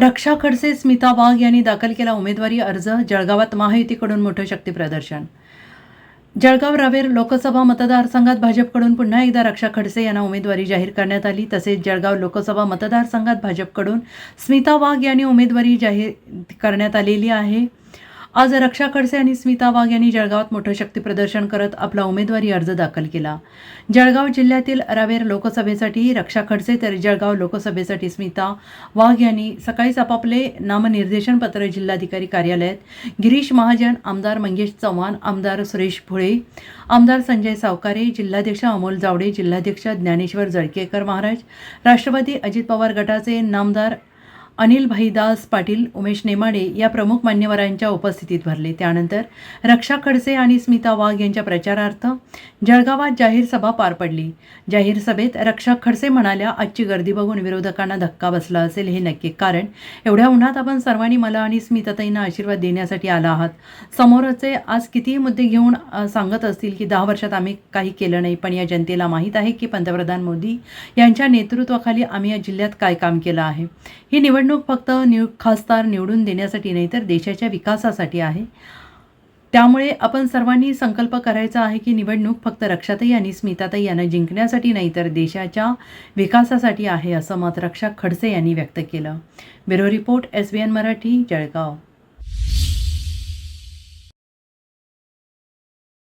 रक्षा खडसे स्मिता वाघ यांनी दाखल केला उमेदवारी अर्ज जळगावात महायुतीकडून मोठं शक्ती प्रदर्शन. जळगाव रावेर लोकसभा मतदारसंघात भाजपकडून पुन्हा एकदा रक्षा खडसे यांना उमेदवारी जाहीर करण्यात आली. तसेच जळगाव लोकसभा मतदारसंघात भाजपकडून स्मिता वाघ यांनी उमेदवारी जाहीर करण्यात आलेली आहे. आज रक्षा खडसे आणि स्मिता वाघ यांनी जळगावात मोठं शक्ती प्रदर्शन करत आपला उमेदवारी अर्ज दाखल केला. जळगाव जिल्ह्यातील रावेर लोकसभेसाठी रक्षा खडसे तर जळगाव लोकसभेसाठी स्मिता वाघ यांनी सकाळीच आपापले नामनिर्देशन पत्र जिल्हाधिकारी कार्यालयात. गिरीश महाजन आमदार मंगेश चव्हाण आमदार सुरेश भुळे आमदार संजय सावकारे जिल्हाध्यक्ष अमोल जावडे जिल्हाध्यक्ष ज्ञानेश्वर जळकेकर महाराज राष्ट्रवादी अजित पवार गटाचे नामदार अनिल भाईदास पाटील उमेश नेमाडे या प्रमुख मान्यवरांच्या उपस्थितीत भरले. त्यानंतर रक्षा खडसे आणि स्मिता वाघ यांच्या प्रचारार्थ जळगावात जाहीर सभा पार पडली. जाहीर सभेत रक्षा खडसे म्हणाल्या आजची गर्दी बघून विरोधकांना धक्का बसला असेल हे नक्की. कारण एवढ्या उन्हात आपण सर्वांनी मला आणि स्मिताताईंना आशीर्वाद देण्यासाठी आला आहात. समोरचे आज कितीही मुद्दे घेऊन सांगत असतील की दहा वर्षात आम्ही काही केलं नाही पण या जनतेला माहीत आहे की पंतप्रधान मोदी यांच्या नेतृत्वाखाली आम्ही या जिल्ह्यात काय काम केलं आहे. ही निवडणूक फक्त निव खासदार निवडून देण्यासाठी नाही तर देशाच्या विकासासाठी आहे. त्यामुळे आपण सर्वांनी संकल्प करायचा आहे की निवडणूक फक्त रक्षाताई आणि स्मिताताई यांना जिंकण्यासाठी नाही तर देशाच्या विकासासाठी आहे असं मत रक्षा खडसे यांनी व्यक्त केलं. Bureau report S B N Marathi Jalgaon.